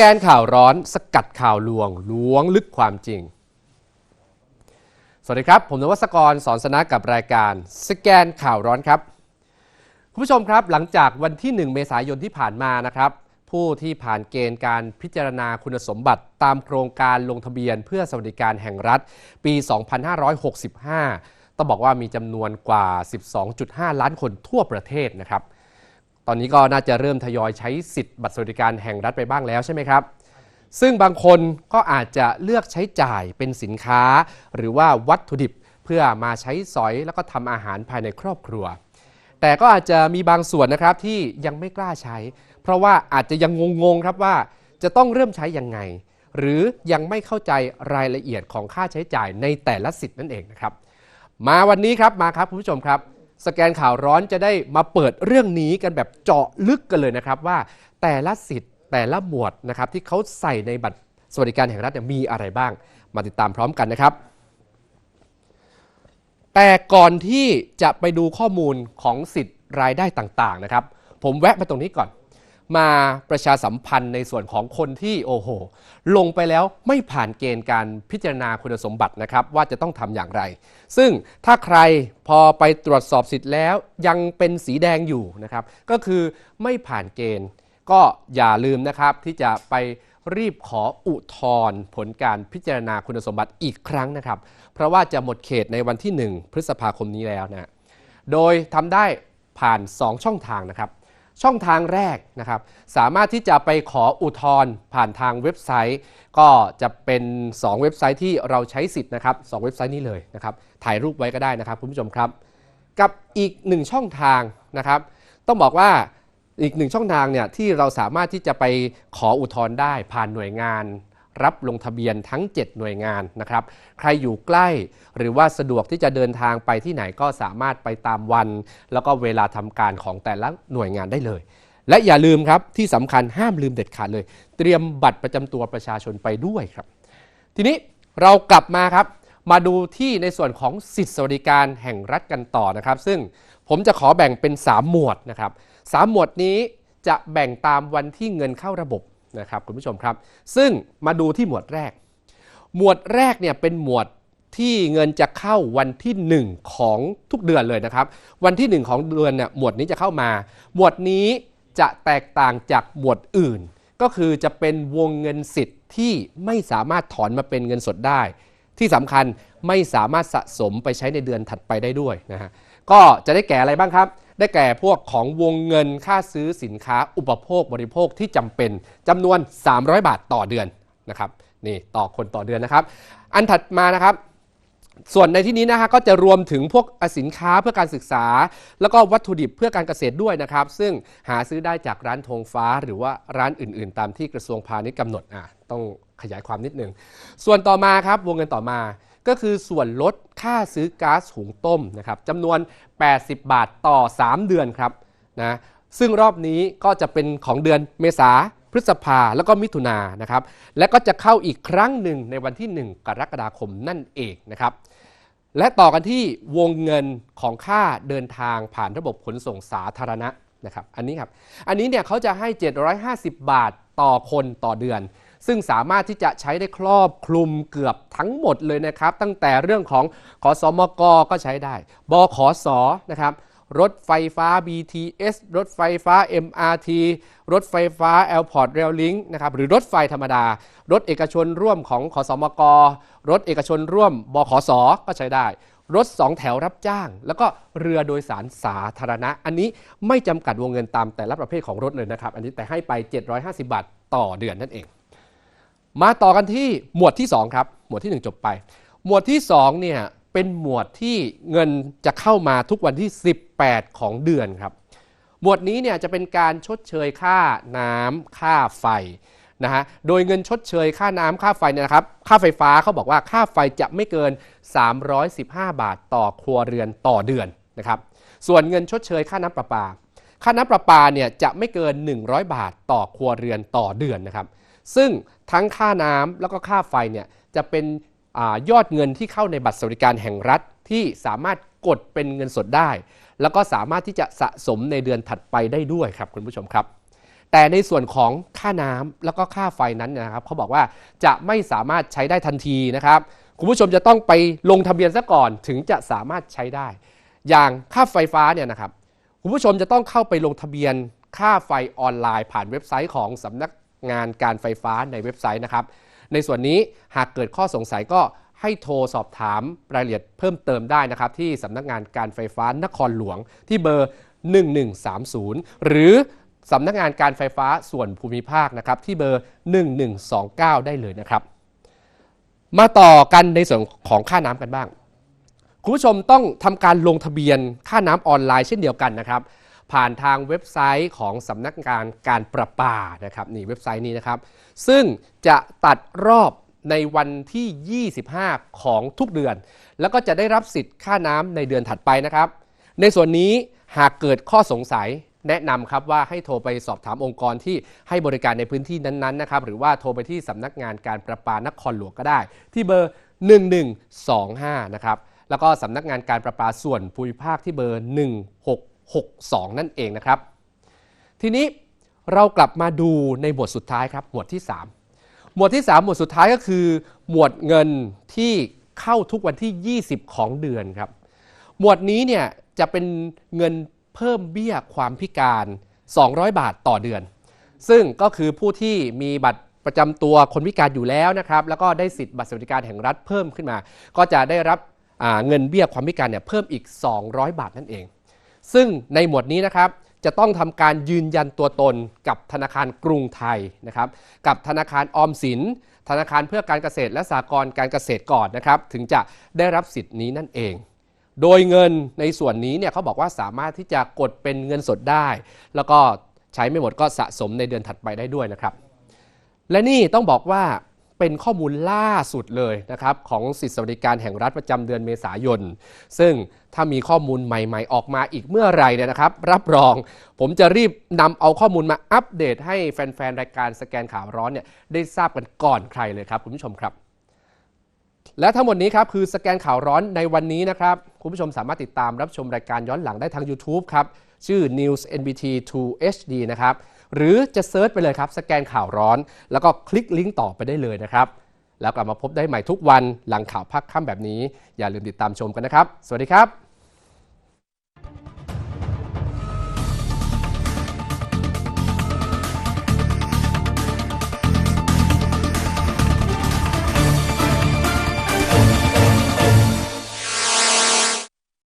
แกนข่าวร้อนสกัดข่าวลวงล้วงลึกความจริง สวัสดีครับ ผมนวัศกรสอนสนะกับรายการ สแกนข่าวร้อนครับ คุณผู้ชมครับหลังจากวันที่ 1 เมษายนที่ผ่านมานะครับ ผู้ที่ผ่านเกณฑ์การพิจารณาคุณสมบัติตามโครงการลงทะเบียนเพื่อสวัสดิการแห่งรัฐ ปี 2565 ต้องบอกว่ามีจำนวนกว่า 12.5 ล้านคนทั่วประเทศนะครับ ตอนนี้ก็น่าจะเริ่มทยอยใช้สิทธิ์บัตรสวัสดิการแห่งรัฐไปบ้างแล้วใช่ไหมครับ ซึ่งบางคนก็อาจจะเลือกใช้จ่ายเป็นสินค้า หรือว่าวัตถุดิบเพื่อมาใช้สอยแล้วก็ทำอาหารภายในครอบครัว แต่ก็อาจจะมีบางส่วนนะครับที่ยังไม่กล้าใช้ เพราะว่าอาจจะยังงงๆครับว่าจะต้องเริ่มใช้ยังไง หรือยังไม่เข้าใจรายละเอียดของค่าใช้จ่ายในแต่ละสิทธิ์นั่นเองนะครับ มาวันนี้ครับมาครับคุณผู้ชมครับ สแกนข่าวร้อนจะได้มาเปิดเรื่องนี้กันแบบเจาะลึกกันเลยนะครับว่าแต่ละสิทธิ์แต่ละหมวดนะครับที่เขาใส่ในบัตรสวัสดิการแห่งรัฐมีอะไรบ้าง มาติดตามพร้อมกันนะครับ แต่ก่อนที่จะไปดูข้อมูลของสิทธิ์รายได้ต่างๆนะครับ ผมแวะมาตรงนี้ก่อน มาประชาสัมพันธ์ในส่วนของคนที่โอ้โห ลงไปแล้วไม่ผ่านเกณฑ์การพิจารณาคุณสมบัตินะครับ ว่าจะต้องทำอย่างไร ซึ่งถ้าใครพอไปตรวจสอบสิทธิ์แล้วยังเป็นสีแดงอยู่นะครับ ก็คือไม่ผ่านเกณฑ์ ก็อย่าลืมนะครับที่จะไปรีบขออุทธรณ์ผลการพิจารณาคุณสมบัติอีกครั้งนะครับ เพราะว่าจะหมดเขตในวันที่ 1 พฤษภาคมนี้แล้วนะ โดยทำได้ผ่าน 2 ช่องทางนะครับ ช่องทางแรกนะครับ สามารถที่จะไปขออุทธรณ์ผ่านทางเว็บไซต์ ก็จะเป็น 2 เว็บไซต์ที่เราใช้สิทธิ์นะครับสองเว็บไซต์นี้เลยนะครับ ถ่ายรูปไว้ก็ได้นะครับคุณผู้ชมครับ กับอีกหนึ่งช่องทางนะครับ ต้องบอกว่าอีกหนึ่งช่องทางเนี่ยที่เราสามารถที่จะไปขออุทธรณ์ได้ผ่านหน่วยงาน รับลงทะเบียนทั้ง 7 หน่วยงานนะครับ ใครอยู่ใกล้หรือว่าสะดวกที่จะเดินทางไปที่ไหนก็สามารถไปตามวัน แล้วก็เวลาทำการของแต่ละหน่วยงานได้เลย และอย่าลืมครับที่สำคัญห้ามลืมเด็ดขาดเลย เตรียมบัตรประจำตัวประชาชนไปด้วยครับ ทีนี้เรากลับมาครับมาดูที่ในส่วนของสิทธิสวัสดิการแห่งรัฐกันต่อนะครับ ซึ่งผมจะขอแบ่งเป็น 3 หมวดนะครับสามหมวดนี้จะแบ่งตามวันที่เงินเข้าระบบ นะครับคุณผู้ชมครับ ซึ่งมาดูที่หมวดแรก หมวดแรกเนี่ยเป็นหมวดที่เงินจะเข้าวันที่ 1 ของทุกเดือนเลยนะครับ วันที่ 1 ของเดือนเนี่ยหมวดนี้จะเข้ามา หมวดนี้จะแตกต่างจากหมวดอื่น ก็คือจะเป็นวงเงินสิทธิ์ที่ไม่สามารถถอนมาเป็นเงินสดได้ ที่สำคัญไม่สามารถสะสมไปใช้ในเดือนถัดไปได้ด้วยนะฮะก็จะได้แก่อะไรบ้างครับ ได้แก่พวกของวงเงินค่าซื้อสินค้าอุปโภคบริโภคที่จำเป็นจำนวน 300 บาทต่อเดือนนะครับนี่ต่อคนต่อเดือนนะครับ อันถัดมานะครับส่วนในที่นี้นะฮะก็จะรวมถึงพวกสินค้าเพื่อการศึกษา แล้วก็วัตถุดิบเพื่อการเกษตรด้วยนะครับ ซึ่งหาซื้อได้จากร้านธงฟ้า หรือว่าร้านอื่น ๆ ตามที่กระทรวงพาณิชย์กำหนดอะต้องขยายความนิดนึง ส่วนต่อมาครับวงเงินต่อมา ก็คือส่วนลดค่าซื้อก๊าซหุงต้มนะครับจำนวน 80 บาทต่อ 3 เดือนครับนะซึ่งรอบนี้ก็จะเป็นของเดือนเมษาพฤษภาแล้วก็มิถุนานนะครับ และก็จะเข้าอีกครั้งหนึ่งในวันที่ 1 กรกฎาคมนั่นเองนะครับ และต่อกันที่วงเงินของค่าเดินทางผ่านระบบขนส่งสาธารณะนะครับ อันนี้ครับ อันนี้เนี่ยเขาจะให้ 750 บาทต่อคนต่อเดือน ซึ่งสามารถที่จะใช้ได้ครอบคลุมเกือบทั้งหมดเลยนะครับ ตั้งแต่เรื่องของขอสมกก็ใช้ได้ บขสนะครับรถไฟฟ้า BTS รถไฟฟ้า MRT รถไฟฟ้า Airport Rail Link นะครับ หรือรถไฟธรรมดา รถเอกชนร่วมของขอสมก รถเอกชนร่วม บขสก็ใช้ได้ รถ2แถวรับจ้าง แล้วก็เรือโดยสารสาธารณะ อันนี้ไม่จำกัดวงเงินตามแต่ละประเภทของรถเลยนะครับ อันนี้แต่ให้ไป 750 บาทต่อเดือนนั่นเอง มาต่อกันที่หมวดที่ 2 ครับ หมวดที่ 1 จบไป หมวดที่2เนี่ยเป็นหมวดที่เงินจะเข้ามาทุกวันที่ 18 ของเดือนครับ หมวดนี้เนี่ยจะเป็นการชดเชยค่าน้ำค่าไฟนะฮะโดยเงินชดเชยค่าน้ำค่าไฟเนี่ยนะครับ ค่าไฟฟ้าเขาบอกว่าค่าไฟจะไม่เกิน 315 บาทต่อครัวเรือนต่อเดือนนะครับส่วนเงินชดเชยค่าน้ำประปา ค่าน้ำประปาเนี่ยจะไม่เกิน 100 บาทต่อครัวเรือนต่อเดือนนะครับ ซึ่งทั้งค่าน้ำแล้วก็ค่าไฟเนี่ยจะเป็นอยอดเงินที่เข้าในบัตรสวัสดิการแห่งรัฐที่สามารถกดเป็นเงินสดได้ แล้วก็สามารถที่จะสะสมในเดือนถัดไปได้ด้วยครับคุณผู้ชมครับ แต่ในส่วนของค่าน้ำแล้วก็ค่าไฟนั้นนยนะครับเขาบอกว่าจะไม่สามารถใช้ได้ทันทีนะครับ คุณผู้ชมจะต้องไปลงทะเบียนซะก่อนถึงจะสามารถใช้ได้ อย่างค่าไฟฟ้าเนี่ยนะครับคุณผู้ชมจะต้องเข้าไปลงทะเบียนค่าไฟออนไลน์ผ่านเว็บไซต์ของสำนัก งานการไฟฟ้าในเว็บไซต์นะครับ ในส่วนนี้หากเกิดข้อสงสัยก็ให้โทรสอบถามรายละเอียดเพิ่มเติมได้นะครับ ที่สำนักงานการไฟฟ้านครหลวงที่เบอร์ 1130 หรือสำนักงานการไฟฟ้าส่วนภูมิภาคนะครับที่เบอร์ 1129 ได้เลยนะครับ มาต่อกันในส่วนของค่าน้ำกันบ้าง คุณผู้ชมต้องทำการลงทะเบียนค่าน้ำออนไลน์เช่นเดียวกันนะครับ ผ่านทางเว็บไซต์ของสำนักงานการประปานะครับนี่เว็บไซต์นี้นะครับ ซึ่งจะตัดรอบในวันที่ 25 ของทุกเดือน แล้วก็จะได้รับสิทธิ์ค่าน้ำในเดือนถัดไปนะครับ ในส่วนนี้หากเกิดข้อสงสัยแนะนำครับว่าให้โทรไปสอบถามองค์กรที่ให้บริการในพื้นที่นั้นๆนะครับหรือว่าโทรไปที่สำนักงานการประปานครหลวงก็ได้ ที่เบอร์ 1125 นะครับแล้วก็สำนักงานการประปาส่วนภูมิภาคที่เบอร์ 16 62 นั่นเองนะครับ ทีนี้เรากลับมาดูในหมวดสุดท้ายครับ หมวดที่ 3 หมวดที่ 3 หมวดสุดท้ายก็คือ หมวดเงินที่เข้าทุกวันที่ 20 ของเดือนครับ หมวดนี้เนี่ยจะเป็นเงินเพิ่มเบี้ยความพิการ 200 บาทต่อเดือน ซึ่งก็คือผู้ที่มีบัตรประจำตัวคนพิการอยู่แล้วนะครับ แล้วก็ได้สิทธิ์บัตรสวัสดิการแห่งรัฐเพิ่มขึ้นมา ก็จะได้รับเงินเบี้ยความพิการเนี่ยเพิ่มอีก 200 บาทนั่นเอง ซึ่งในหมวดนี้นะครับจะต้องทำการยืนยันตัวตนกับธนาคารกรุงไทยนะครับกับธนาคารออมสิน ธนาคารเพื่อการเกษตรและสหกรณ์การเกษตรก่อนนะครับถึงจะได้รับสิทธิ์นี้นั่นเอง โดยเงินในส่วนนี้เนี่ยเขาบอกว่าสามารถที่จะกดเป็นเงินสดได้ แล้วก็ใช้ไม่หมดก็สะสมในเดือนถัดไปได้ด้วยนะครับ และนี่ต้องบอกว่า เป็นข้อมูลล่าสุดเลยนะครับของสิทธิสวัสดิการแห่งรัฐประจำเดือนเมษายน ซึ่งถ้ามีข้อมูลใหม่ๆ ออกมาอีกเมื่อไหรเนี่ยนะครับ รับรอง ผมจะรีบนำเอาข้อมูลมาอัปเดตให้แฟนๆ รายการสแกนข่าวร้อนเนี่ยได้ทราบกันก่อนใครเลยครับคุณผู้ชมครับ และทั้งหมดนี้ครับคือสแกนข่าวร้อนในวันนี้นะครับ คุณผู้ชมสามารถติดตามรับชมรายการย้อนหลังได้ทาง YouTube ครับ ชื่อ News NBT 2 HD นะครับ หรือจะเซิร์ชไปเลยครับสแกนข่าวร้อน แล้วก็คลิกลิงก์ต่อไปได้เลยนะครับ แล้วกลับมาพบได้ใหม่ทุกวันหลังข่าวพักค่ำแบบนี้ อย่าลืมติดตามชมกันนะครับ สวัสดีครับ